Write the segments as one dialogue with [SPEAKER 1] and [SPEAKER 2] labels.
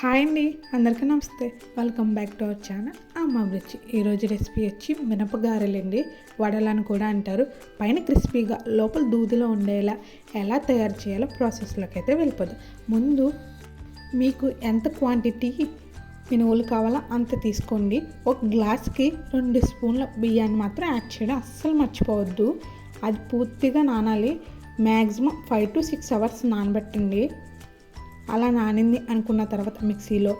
[SPEAKER 1] Hi అండి అందరికీ నమస్తే. Welcome back to our channel Amma Ruchi ఈరోజు రెసిపీ వచ్చి మినపగారెలండి. వడలని కూడా అంటారు. పైన క్రిస్పీగా లోపల దూదిలో ఉండేలా ఎలా తయారు చేయాలో ప్రాసెస్లోకి అయితే వెళ్ళిపోదు. ముందు మీకు ఎంత క్వాంటిటీ మినువులు కావాలో అంత తీసుకోండి. ఒక గ్లాస్కి రెండు స్పూన్ల బియ్యాన్ని మాత్రం యాడ్ చేయడం అస్సలు మర్చిపోవద్దు. అది పూర్తిగా నానాలి. Maximum five to six hours నానబెట్టండి. అలా నానింది అనుకున్న తర్వాత మిక్సీలో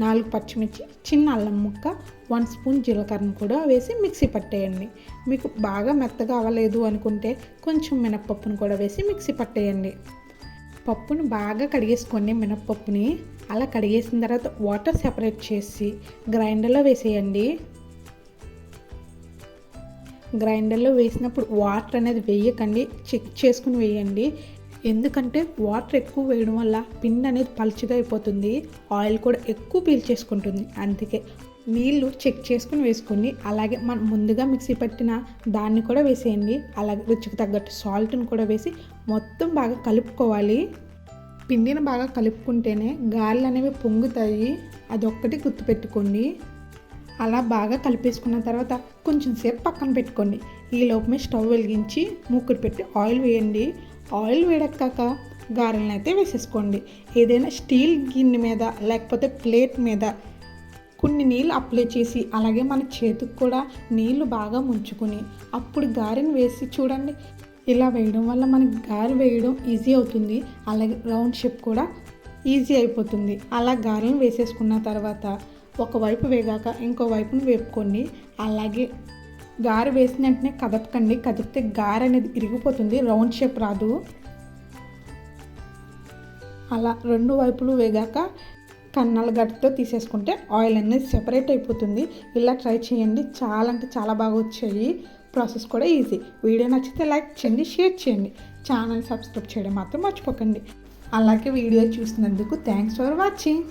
[SPEAKER 1] నాలుగు పచ్చిమిర్చి చిన్న అల్లం ముక్క వన్ స్పూన్ జీలకర్రను కూడా వేసి మిక్సీ పట్టేయండి. మీకు బాగా మెత్తగా అవ్వలేదు అనుకుంటే కొంచెం మినప్పప్పును కూడా వేసి మిక్సీ పట్టేయండి. పప్పును బాగా కడిగేసుకోండి మినప్పప్పుని. అలా కడిగేసిన తర్వాత వాటర్ సెపరేట్ చేసి గ్రైండర్లో వేసేయండి. గ్రైండర్లో వేసినప్పుడు వాటర్ అనేది వేయకండి. చెక్ చేసుకుని వేయండి. ఎందుకంటే వాటర్ ఎక్కువ వేయడం వల్ల పిండి అనేది పలుచగా అయిపోతుంది. ఆయిల్ కూడా ఎక్కువ పీల్చేసుకుంటుంది అందుకే నీళ్ళు చెక్ చేసుకుని వేసుకొని అలాగే మనం ముందుగా మిక్సీ పట్టిన దాన్ని కూడా వేసేయండి. అలాగే రుచికి తగ్గట్టు సాల్ట్ని కూడా వేసి మొత్తం బాగా కలుపుకోవాలి. పిండిని బాగా కలుపుకుంటేనే గారెలు అనేవి పొంగుతాయి. అదొక్కటి గుర్తుపెట్టుకోండి. అలా బాగా కలిపేసుకున్న తర్వాత కొంచెం సేపు పక్కన పెట్టుకోండి. ఈ లోపమే స్టవ్ వెలిగించి మూకుడు పెట్టి ఆయిల్ వేయండి. ఆయిల్ వేడెక్కాక గారెలను అయితే వేసేసుకోండి. ఏదైనా స్టీల్ గిన్నె మీద లేకపోతే ప్లేట్ మీద కొన్ని నీళ్ళు అప్లై చేసి అలాగే మన చేతికి కూడా నీళ్ళు బాగా ముంచుకుని అప్పుడు గారెను వేసి చూడండి. ఇలా వేయడం వల్ల మనకి గారె వేయడం ఈజీ అవుతుంది. అలాగే రౌండ్ షేప్ కూడా ఈజీ అయిపోతుంది. అలా గారెలను వేసేసుకున్న తర్వాత ఒకవైపు వేగాక ఇంకో వైపును వేపుకోండి అలాగే గారె వేసిన వెంటనే కదపకండి. కదిపితే గారె అనేది ఇరిగిపోతుంది. రౌండ్ షేప్ రాదు. అలా రెండు వైపులు వేగాక కన్నాల గట్టితో తీసేసుకుంటే ఆయిల్ అనేది సెపరేట్ అయిపోతుంది. ఇలా ట్రై చేయండి. చాలా అంటే చాలా బాగా వచ్చాయి. ప్రాసెస్ కూడా ఈజీ. వీడియో నచ్చితే లైక్ చేయండి షేర్ చేయండి. ఛానల్ సబ్స్క్రైబ్ చేయడం మాత్రం మర్చిపోకండి. అలాగే వీడియో చూసినందుకు థ్యాంక్స్ ఫర్ వాచింగ్.